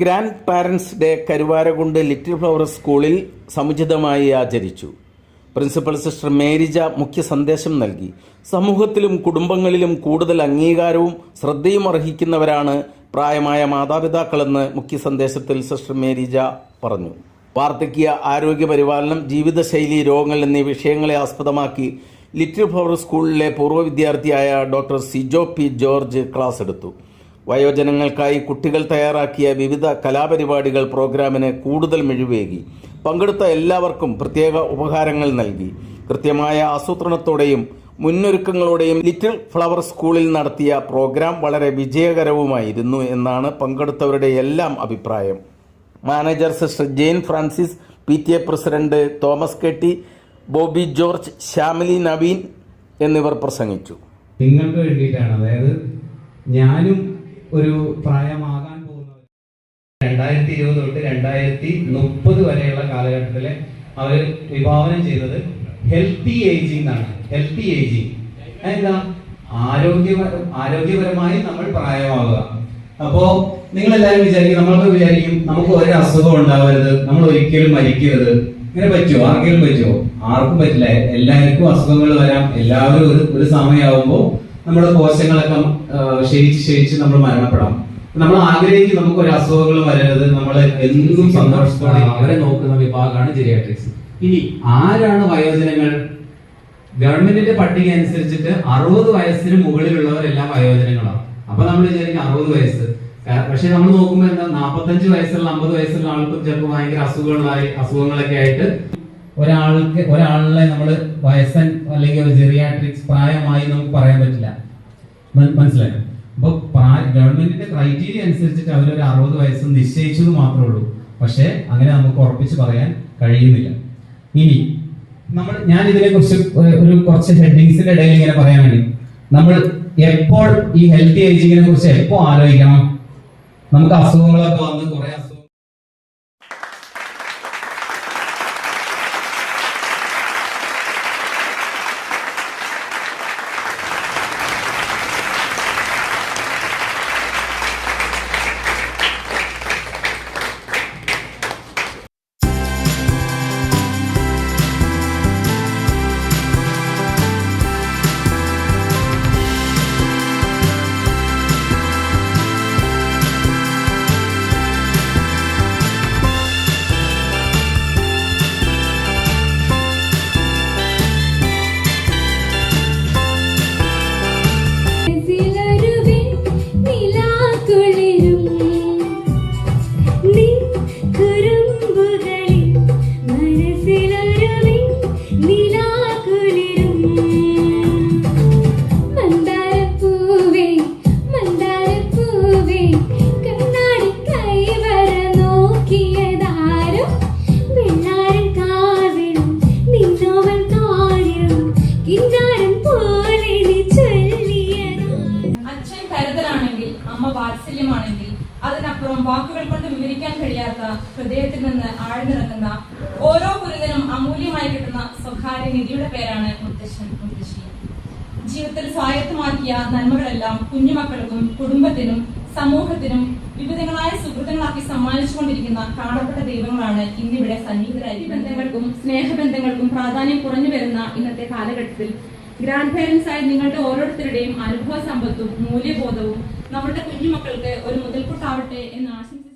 Grandparents day Karuvarakundu little flower സ്കൂളിൽ സമുചിതമായി ആചരിച്ചു. പ്രിൻസിപ്പൽ സിസ്റ്റർ മേരിജ മുഖ്യ സന്ദേശം നൽകി. സമൂഹത്തിലും കുടുംബങ്ങളിലും കൂടുതൽ അംഗീകാരവും ശ്രദ്ധയും അർഹിക്കുന്നവരാണ് പ്രായമായ മാതാപിതാക്കളെന്ന് മുഖ്യ സന്ദേശത്തിൽ സിസ്റ്റർ മേരിജ പറഞ്ഞു. വാർദ്ധക്യ ആരോഗ്യ പരിപാലനം ജീവിതശൈലി രോഗങ്ങൾ എന്നീ വിഷയങ്ങളെ ആസ്പദമാക്കി ലിറ്റിൽ ഫ്ലവർ സ്കൂളിലെ പൂർവ വിദ്യാർത്ഥിയായ doctor Sijo P George class എടുത്തു. വയോജനങ്ങൾക്കായി കുട്ടികൾ തയ്യാറാക്കിയ വിവിധ കലാപരിപാടികൾ പ്രോഗ്രാമിന് കൂടുതൽ മിഴിവേകി. പങ്കെടുത്ത എല്ലാവർക്കും പ്രത്യേക ഉപഹാരങ്ങൾ നൽകി. കൃത്യമായ ആസൂത്രണത്തോടെയും മുന്നൊരുക്കങ്ങളോടെയും ലിറ്റിൽ ഫ്ലവർ സ്കൂളിൽ നടത്തിയ പ്രോഗ്രാം വളരെ വിജയകരവുമായിരുന്നു എന്നാണ് പങ്കെടുത്തവരുടെ എല്ലാം അഭിപ്രായം. Manager sister Jain Francis P T A president Thomas Ketti Bobby George Shyamili Naveen എന്നിവർ പ്രസംഗിച്ചു. നിങ്ങൾക്ക് വേണ്ടിയിട്ടാണ്. അതായത് ഞാനും ഒരു പ്രായമാകാൻ പോകുന്നത് രണ്ടായിരത്തി ഇരുപത് തൊട്ട് രണ്ടായിരത്തി മുപ്പത് വരെയുള്ള കാലഘട്ടത്തിലെ അവർ വിഭാവനം ചെയ്തത് ഹെൽത്തി ഏജിംഗ് എന്നാണ്. ഹെൽത്തി ഏജിംഗ് എന്താ ആരോഗ്യ ആരോഗ്യപരമായി നമ്മൾ പ്രായമാവുക. അപ്പോ നിങ്ങൾ എല്ലാവരും വിചാരിക്കും നമ്മളൊക്കെ വിചാരിക്കും നമുക്ക് ഒരു അസുഖം ഉണ്ടാവരുത് നമ്മൾ ഒരിക്കലും മരിക്കരുത്. ഇങ്ങനെ പറ്റുമോ ആർക്കെങ്കിലും പറ്റുമോ ആർക്കും പറ്റില്ല. എല്ലാവർക്കും അസുഖങ്ങൾ വരാം. എല്ലാവരും ഒരു ഒരു സമയമാകുമ്പോൾ നമ്മുടെ കോശങ്ങളൊക്കെ ക്ഷയിച്ച് ക്ഷയിച്ച് നമ്മൾ മരണപ്പെടാം. നമ്മൾ ആഗ്രഹിക്കും നമുക്ക് ഒരു അസുഖങ്ങൾ വരരുത്. നമ്മൾ എന്നും സന്തോഷത്തോടെ അവരെ നോക്കുന്ന വിഭാഗമാണ് ജെറിയാട്രിക്സ് ഇനി ആരാണ് വയോജനങ്ങൾ? ഗവൺമെന്റിന്റെ പട്ടിക അനുസരിച്ചിട്ട് അറുപത് വയസ്സിന് മുകളിലുള്ളവരെല്ലാം വയോജനങ്ങളാണ്. അപ്പൊ നമ്മൾ വിചാരിക്കും അറുപത് വയസ്സ്. പക്ഷെ നമ്മൾ നോക്കുമ്പോൾ എന്താ നാൽപ്പത്തഞ്ച് വയസ്സുള്ള അമ്പത് വയസ്സുള്ള ആൾക്കും ചിലപ്പോൾ ഭയങ്കര അസുഖങ്ങളായി അസുഖങ്ങളൊക്കെ ആയിട്ട് ഒരാൾക്ക് ഒരാളിനെ നമ്മൾ വയസ്സൻ അല്ലെങ്കിൽ ഒരു ജെറിയാട്രിക്സ് പ്രായമായി നമുക്ക് പറയാൻ പറ്റില്ല. മന- മനസ്സിലായോ? അപ്പൊ ഗവൺമെന്റിന്റെ ക്രൈറ്റീരിയ അനുസരിച്ചിട്ട് അവരൊരു അറുപത് വയസ്സ് നിശ്ചയിച്ചത് മാത്രമേ ഉള്ളൂ. പക്ഷെ അങ്ങനെ നമുക്ക് ഉറപ്പിച്ച് പറയാൻ കഴിയുന്നില്ല. ഇനി നമ്മൾ ഞാൻ ഇതിനെ കുറിച്ച് ഒരു കുറച്ച് ഹെഡിങ്സിന്റെ ഇടയിൽ ഇങ്ങനെ പറയാൻ വേണ്ടി. നമ്മൾ എപ്പോൾ ഈ ഹെൽത്തി ഏജിങ്ങിനെ കുറിച്ച് എപ്പോൾ ആലോചിക്കണം? നമുക്ക് അസുഖങ്ങളൊക്കെ വന്ന് കുറെ വാത്സല്യമാണെങ്കിൽ അതിനപ്പുറം വാക്കുകൾ കൊണ്ട് വിവരിക്കാൻ കഴിയാത്ത ഹൃദയത്തിൽ നിന്ന് ആഴ്ന്നിറങ്ങുന്ന ഓരോ പുരുതനും അമൂല്യമായി കിട്ടുന്ന സ്വകാര്യ നിധിയുടെ പേരാണ് മുത്തശ്ശൻ മുത്തശ്ശി. ജീവിതത്തിൽ സ്വായത്തമാക്കിയ നന്മകളെല്ലാം കുഞ്ഞുമക്കൾക്കും കുടുംബത്തിനും സമൂഹത്തിനും വിവിധങ്ങളായ സുഹൃത്തുക്കളാക്കി സമ്മാനിച്ചുകൊണ്ടിരിക്കുന്ന കാണപ്പെട്ട ദൈവങ്ങളാണ് ഇന്നിവിടെ സന്നിഹിതരായി ബന്ധങ്ങൾക്കും സ്നേഹബന്ധങ്ങൾക്കും പ്രാധാന്യം കുറഞ്ഞു വരുന്ന ഇന്നത്തെ കാലഘട്ടത്തിൽ ഗ്രാൻഡ് പേരൻസ് ആയ നിങ്ങളുടെ ഓരോരുത്തരുടെയും അനുഭവ സമ്പത്തും മൂല്യബോധവും നമ്മുടെ കുഞ്ഞുമക്കൾക്ക് ഒരു മുതൽക്കൂട്ടാവട്ടെ എന്ന് ആശംസിച്ചു